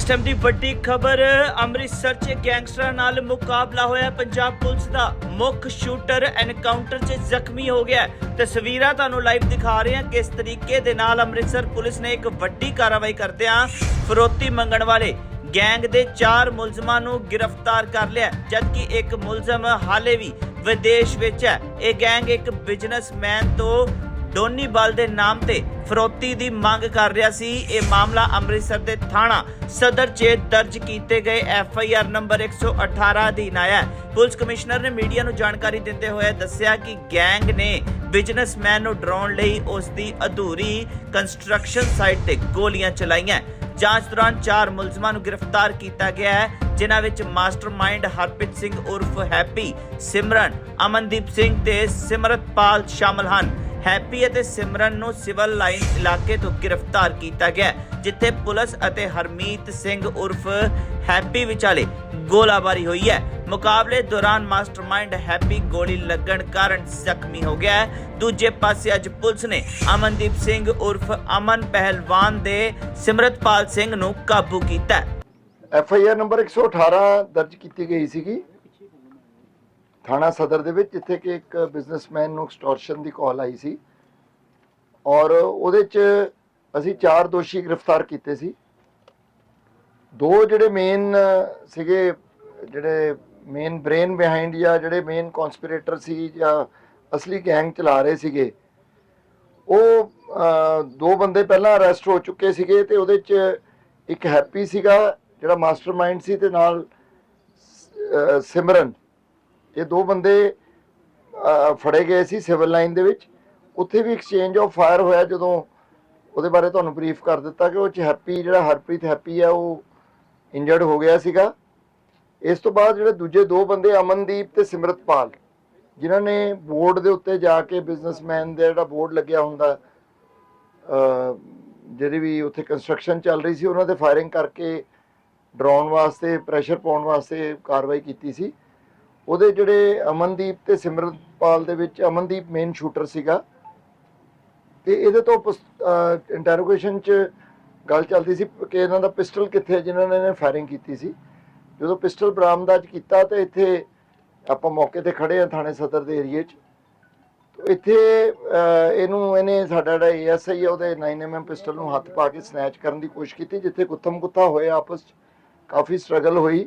ਇਸ ਟਾਈਮ ਦੀ ਵੱਡੀ ਖਬਰ, ਅੰਮ੍ਰਿਤਸਰ 'ਚ ਗੈਂਗਸਟਰਾਂ ਨਾਲ ਮੁਕਾਬਲਾ ਹੋਇਆ। ਪੰਜਾਬ ਪੁਲਿਸ ਦਾ ਮੁੱਖ ਸ਼ੂਟਰ ਐਨਕਾਊਂਟਰ 'ਚ ਜ਼ਖਮੀ ਹੋ ਗਿਆ ਤਸਵੀਰਾਂ ਤੁਹਾਨੂੰ ਲਾਈਵ ਦਿਖਾ ਰਹੇ ਹਾਂ ਕਿਸ ਤਰੀਕੇ ਦੇ ਨਾਲ ਅੰਮ੍ਰਿਤਸਰ ਪੁਲਿਸ ਨੇ ਇੱਕ ਵੱਡੀ ਕਾਰਵਾਈ ਕਰਦਿਆਂ ਫਰੋਤੀ ਮੰਗਣ ਵਾਲੇ ਗੈਂਗ ਦੇ 4 ਮੁਲਜ਼ਮਾਂ ਨੂੰ ਗ੍ਰਿਫਤਾਰ ਕਰ ਲਿਆ ਜਦਕਿ ਇੱਕ ਮੁਲਜ਼ਮ ਹਾਲੇ ਵੀ ਵਿਦੇਸ਼ ਵਿੱਚ ਹੈ। ਇਹ ਗੈਂਗ ਇੱਕ ਬਿਜ਼ਨਸਮੈਨ ਤੋਂ ਡੋਨੀ ਬਲ ਦੇ ਨਾਮ ਤੇ ਫਰੋਤੀ ਦੀ ਮੰਗ ਕਰ ਰਿਹਾ ਸੀ। ਇਹ ਮਾਮਲਾ ਅੰਮ੍ਰਿਤਸਰ ਦੇ ਥਾਣਾ ਸਦਰ 'ਚ ਦਰਜ ਕੀਤੇ ਗਏ ਐਫ ਆਈ ਆਰ ਨੰਬਰ 118 ਅਧੀਨ ਆਇਆ ਪੁਲਿਸ ਕਮਿਸ਼ਨਰ ਨੇ ਮੀਡੀਆ ਨੂੰ ਜਾਣਕਾਰੀ ਦਿੰਦੇ ਹੋਏ ਦੱਸਿਆ ਕਿ ਗੈਂਗ ਨੇ ਬਿਜ਼ਨਸਮੈਨ ਨੂੰ ਡਰਾਉਣ ਲਈ ਉਸ ਦੀ ਅਧੂਰੀ ਕੰਸਟਰਕਸ਼ਨ ਸਾਈਟ ਤੇ ਗੋਲੀਆਂ ਚਲਾਈਆਂ ਜਾਂਚ ਦੌਰਾਨ ਚਾਰ ਮੁਲਜ਼ਮਾਂ ਨੂੰ ਗ੍ਰਿਫਤਾਰ ਕੀਤਾ ਗਿਆ ਹੈ, ਜਿਨ੍ਹਾਂ ਵਿੱਚ ਮਾਸਟਰਮਾਈਂਡ ਹਰਪ੍ਰੀਤ ਸਿੰਘ ਉਰਫ ਹੈਪੀ, ਸਿਮਰਨ, ਅਮਨਦੀਪ ਸਿੰਘ ਤੇ ਸਿਮਰਤਪਾਲ ਸ਼ਾਮਲ ਹਨ। ਹੈਪੀ ਅਤੇ ਸਿਮਰਨ ਨੂੰ ਸਿਵਲ ਲਾਈਨ ਇਲਾਕੇ ਤੋਂ ਗ੍ਰਿਫਤਾਰ ਕੀਤਾ ਗਿਆ, ਜਿੱਥੇ ਪੁਲਿਸ ਅਤੇ ਹਰਮੀਤ ਸਿੰਘ ਉਰਫ ਹੈਪੀ ਵਿਚਾਲੇ ਗੋਲਾਬਾਰੀ ਹੋਈ ਹੈ। ਮੁਕਾਬਲੇ ਦੌਰਾਨ ਮਾਸਟਰਮਾਈਂਡ ਹੈਪੀ ਗੋਲੀ ਲੱਗਣ ਕਾਰਨ ਜ਼ਖਮੀ ਹੋ ਗਿਆ ਦੂਜੇ ਪਾਸੇ ਅੱਜ ਪੁਲਿਸ ਨੇ ਅਮਨਦੀਪ ਸਿੰਘ ਉਰਫ ਅਮਨ ਪਹਿਲਵਾਨ ਦੇ ਸਿਮਰਤਪਾਲ ਸਿੰਘ ਨੂੰ ਕਾਬੂ ਕੀਤਾ ਹੈ। ਐਫ ਆਈ ਆਰ ਨੰਬਰ 118 ਦਰਜ ਕੀਤੀ ਗਈ ਸੀਗੀ। ਥਾਣਾ ਸਦਰ ਦੇ ਵਿੱਚ ਜਿੱਥੇ ਕਿ ਇੱਕ ਬਿਜ਼ਨਸਮੈਨ ਨੂੰ ਐਕਸਟੋਰਸ਼ਨ ਦੀ ਕਾਲ ਆਈ ਸੀ। ਔਰ ਉਹਦੇ ਚ ਅਸੀਂ ਚਾਰ ਦੋਸ਼ੀ ਗ੍ਰਿਫਤਾਰ ਕੀਤੇ ਸੀ। ਦੋ ਜਿਹੜੇ ਮੇਨ ਸੀਗੇ, ਜਿਹੜੇ ਮੇਨ ਬ੍ਰੇਨ ਬਿਹਾਈਂਡ ਜਾਂ ਜਿਹੜੇ ਮੇਨ ਕਨਸਪੀਰੇਟਰ ਸੀ ਜਾਂ ਅਸਲੀ ਗੈਂਗ ਚਲਾ ਰਹੇ ਸੀਗੇ, ਉਹ ਦੋ ਬੰਦੇ ਪਹਿਲਾਂ ਅਰੈਸਟ ਹੋ ਚੁੱਕੇ ਸੀਗੇ ਤੇ ਉਹਦੇ ਚ ਇੱਕ ਹੈਪੀ ਸੀਗਾ, ਜਿਹੜਾ ਮਾਸਟਰਮਾਈਂਡ ਸੀ ਤੇ ਨਾਲ ਸਿਮਰਨ। ਇਹ ਦੋ ਬੰਦੇ ਫੜੇ ਗਏ ਸੀ ਸਿਵਲ ਲਾਈਨ ਦੇ ਵਿੱਚ। ਉੱਥੇ ਵੀ ਐਕਸਚੇਂਜ ਆਫ ਫਾਇਰ ਹੋਇਆ ਜਦੋਂ ਉਹਦੇ ਬਾਰੇ ਤੁਹਾਨੂੰ ਬਰੀਫ ਕਰ ਦਿੱਤਾ ਕਿ ਉਹ ਚ ਹੈਪੀ, ਜਿਹੜਾ ਹਰਪ੍ਰੀਤ ਹੈਪੀ ਆ, ਉਹ ਇੰਜਰਡ ਹੋ ਗਿਆ ਸੀਗਾ। ਇਸ ਤੋਂ ਬਾਅਦ ਜਿਹੜੇ ਦੂਜੇ ਦੋ ਬੰਦੇ, ਅਮਨਦੀਪ ਤੇ ਸਿਮਰਤਪਾਲ, ਜਿਨ੍ਹਾਂ ਨੇ ਬੋਰਡ ਦੇ ਉੱਤੇ ਜਾ ਕੇ ਬਿਜ਼ਨਸਮੈਨ ਦਾ ਜਿਹੜਾ ਬੋਰਡ ਲੱਗਿਆ ਹੁੰਦਾ ਜਿਹੜੀ ਵੀ ਉੱਥੇ ਕੰਸਟਰਕਸ਼ਨ ਚੱਲ ਰਹੀ ਸੀ, ਉਹਨਾਂ ਤੇ ਫਾਇਰਿੰਗ ਕਰਕੇ ਡਰਾਉਣ ਵਾਸਤੇ ਪ੍ਰੈਸ਼ਰ ਪਾਉਣ ਵਾਸਤੇ ਕਾਰਵਾਈ ਕੀਤੀ ਸੀ। ਉਹਦੇ ਜਿਹੜੇ ਅਮਨਦੀਪ ਤੇ ਸਿਮਰਨਪਾਲ ਦੇ ਵਿੱਚ ਅਮਨਦੀਪ ਮੇਨ ਸ਼ੂਟਰ ਸੀਗਾ। ਤੇ ਇਹਦੇ ਤੋਂ ਇੰਟਰੋਗੇਸ਼ਨ ਚ ਗੱਲ ਚੱਲਦੀ ਸੀ ਕਿ ਇਹਨਾਂ ਦਾ ਪਿਸਟਲ ਕਿੱਥੇ ਹੈ, ਜਿਨ੍ਹਾਂ ਨੇ ਇਹਨੇ ਫਾਇਰਿੰਗ ਕੀਤੀ ਸੀ। ਜਦੋਂ ਪਿਸਟਲ ਬਰਾਮਦਾਜ ਕੀਤਾ ਤਾਂ ਇੱਥੇ ਆਪਾਂ ਮੌਕੇ ਤੇ ਖੜੇ ਆ ਥਾਣੇ ਸਦਰ ਦੇ ਏਰੀਏ 'ਚ। ਇੱਥੇ ਇਹਨੂੰ, ਇਹਨੇ ਸਾਡਾ ਜਿਹੜਾ ਏਐਸਆਈ ਆ, ਉਹਦੇ 9mm ਪਿਸਟਲ ਨੂੰ ਹੱਥ ਪਾ ਕੇ ਸਨੈਚ ਕਰਨ ਦੀ ਕੋਸ਼ਿਸ਼ ਕੀਤੀ, ਜਿੱਥੇ ਗੁੱਥਮ ਗੁੱਥਾ ਹੋਇਆ ਆਪਸ 'ਚ। ਕਾਫੀ ਸਟਰਗਲ ਹੋਈ।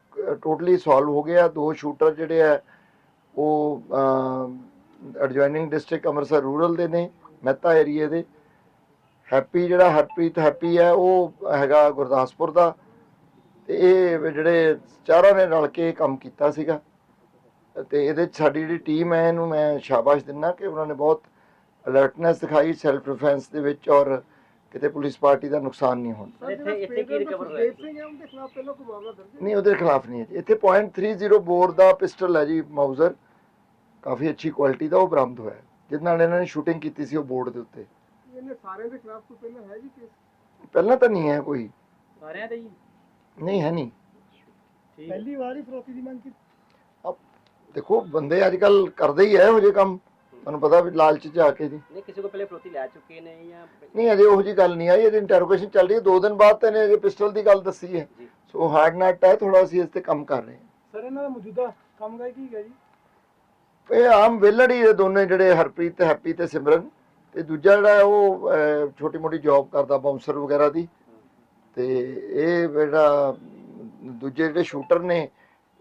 ਟੋਟਲੀ ਸੋਲਵ ਹੋ ਗਿਆ ਦੋ ਸ਼ੂਟਰ ਜਿਹੜੇ ਆ, ਉਹ ਐਡਜੋਇਨਿੰਗ ਡਿਸਟ੍ਰਿਕਟ ਅੰਮ੍ਰਿਤਸਰ ਰੂਰਲ ਦੇ ਨੇ, ਮਹਿਤਾ ਏਰੀਏ ਦੇ। ਹੈਪੀ ਜਿਹੜਾ ਹਰਪ੍ਰੀਤ ਹੈਪੀ ਹੈ ਉਹ ਹੈਗਾ ਗੁਰਦਾਸਪੁਰ ਦਾ। ਤੇ ਇਹ ਜਿਹੜੇ ਚਾਰਾਂ ਨੇ ਰਲ ਕੇ ਇਹ ਕੰਮ ਕੀਤਾ ਸੀਗਾ। ਤੇ ਇਹਦੇ 'ਚ ਸਾਡੀ ਜਿਹੜੀ ਟੀਮ ਹੈ, ਇਹਨੂੰ ਮੈਂ ਸ਼ਾਬਾਸ਼ ਦਿੰਦਾ ਕਿ ਉਹਨਾਂ ਨੇ ਬਹੁਤ ਅਲਰਟਨੈਸ ਦਿਖਾਈ ਸੈਲਫ ਡਿਫੈਂਸ ਦੇ ਵਿੱਚ ਔਰ ਕਿਤੇ ਪੁਲਿਸ ਪਾਰਟੀ ਦਾ ਨੁਕਸਾਨ ਨਹੀਂ ਹੋਣਾ। ਇੱਥੇ ਇੱਥੇ ਕੀ ਰਿਕਵਰ ਹੋਇਆ? ਸਿੰਘ ਹੈ ਉਹਦੇ ਖਿਲਾਫ ਪਹਿਲਾਂ ਕੋਈ ਮਾਮਲਾ ਦਰਜ ਹੈ ਨਹੀਂ ਉਹਦੇ ਖਿਲਾਫ ਨਹੀਂ ਹੈ ਜੀ। ਇੱਥੇ .30 ਬੋਰ ਦਾ ਪਿਸਟਲ ਹੈ ਜੀ ਮਾਊਜ਼ਰ ਕਾਫੀ ਅੱਛੀ ਕੁਆਲਿਟੀ ਦਾ ਉਹ ਬਰਾਮਦ ਹੋਇਆ ਹੈ, ਜਿਹਦੇ ਨਾਲ ਇਹਨਾਂ ਨੇ ਸ਼ੂਟਿੰਗ ਕੀਤੀ ਸੀ ਉਹ ਬੋਰਡ ਦੇ ਉੱਤੇ। ਇਹਨੇ ਸਾਰਿਆਂ ਦੇ ਖਿਲਾਫ ਕੋਈ ਪਹਿਲਾਂ ਹੈ ਜੀ ਕੇਸ ਪਹਿਲਾਂ ਤਾਂ ਨਹੀਂ ਹੈ ਕੋਈ। ਸਾਰਿਆਂ ਦੇ ਜੀ ਨਹੀਂ ਹੈ ਨਹੀਂ। ਠੀਕ। ਪਹਿਲੀ ਵਾਰ ਹੀ ਫਰੋਤੀ ਦੀ ਮੰਗ ਕੀਤੀ। ਦੇਖੋ ਬੰਦੇ ਅੱਜ ਕੱਲ ਕਰਦੇ ਹੀ ਐ ਇਹੋ ਜਿਹੇ ਕੰਮ। ਤੁਹਾਨੂੰ ਪਤਾ ਵੀ ਲਾਲਚ ਚ ਆ ਕੇ ਜੀ। ਨਹੀਂ ਕਿਸੇ ਕੋ ਪਹਿਲੇ ਫਰੋਤੀ ਲੈ ਚੁੱਕੇ ਨੇ ਜਾਂ ਨਹੀਂ ਅਜੇ ਉਹੋ ਜੀ ਗੱਲ ਨਹੀਂ ਆਈ ਇਹਦੀ ਇੰਟਰੋਗੇਸ਼ਨ ਚੱਲ ਰਹੀ ਹੈ। ਦੋ ਦਿਨ ਬਾਅਦ ਤਾਂ ਇਹਨੇ ਅਜੇ ਪਿਸਟਲ ਦੀ ਗੱਲ ਦੱਸੀ ਹੈ। ਜੀ। ਸੋ ਹਾਰਡ ਨੈਟ ਹੈ ਥੋੜਾ ਅਸੀਂ ਇਸ ਤੇ ਕੰਮ ਕਰ ਰਹੇ ਹਾਂ। ਸਰ ਇਹਨਾਂ ਦਾ ਮੌਜੂਦਾ ਕੰਮ ਕਾਜ ਕੀ ਹੈ ਜੀ? ਇਹ ਆਮ ਵਿਲੜ ਹੀ ਇਹ ਦੋਨੇ ਜਿਹੜੇ ਹਰਪ੍ਰੀਤ ਤੇ ਹੈਪੀ ਤੇ ਸਿਮਰਨ। ਤੇ ਦੂਜਾ ਜਿਹੜਾ ਹੈ ਉਹ ਛੋਟੀ ਮੋਟੀ ਜੌਬ ਕਰਦਾ ਬਾਉਂਸਰ ਵਗੈਰਾ ਦੀ। ਤੇ ਇਹ ਜਿਹੜਾ ਦੂਜੇ ਜਿਹੜੇ ਸ਼ੂਟਰ ਨੇ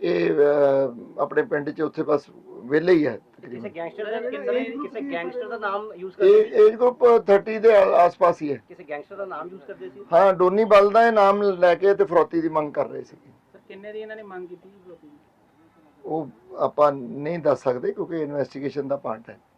ਇਹ ਅਹ, ਆਪਣੇ ਪਿੰਡ 'ਚ ਉੱਥੇ ਬਸ ਵਿਹਲੇ ਹੀ ਹੈ ਕਿਸੇ ਤਕਰੀਬਨ ਗੈਂਗਸਟਰ ਦਾ ਕਿਸੇ ਕਿਸੇ ਗੈਂਗਸਟਰ ਦਾ ਨਾਮ ਯੂਜ਼ ਕਰਦੇ ਇਹ ਸੀ? ਏਜ ਗਰੁੱਪ 30 ਦੇ ਆ- ਆਸ-ਪਾਸ ਹੀ ਹੈ। ਕਿਸੇ ਗੈਂਗਸਟਰ ਦਾ ਨਾਮ ਯੂਜ਼ ਕਰਦੇ ਸੀ? ਹਾਂ ਡੋਨੀ ਬਲ ਦਾ ਇਹ ਨਾਮ ਲੈ ਕੇ ਤੇ ਫਰੋਤੀ ਦੀ ਮੰਗ ਕਰ ਰਹੇ ਸੀ। ਸਰ ਕਿੰਨੇ ਦੀ ਇਹਨਾਂ ਨੇ ਮੰਗ ਕੀਤੀ ਫਰੋਤੀ ਉਹ ਆਪਾਂ ਨਹੀਂ ਦੱਸ ਸਕਦੇ ਕਿਉਂਕਿ ਇਨਵੈਸਟੀਗੇਸ਼ਨ ਦਾ ਪਾਰਟ ਹੈ।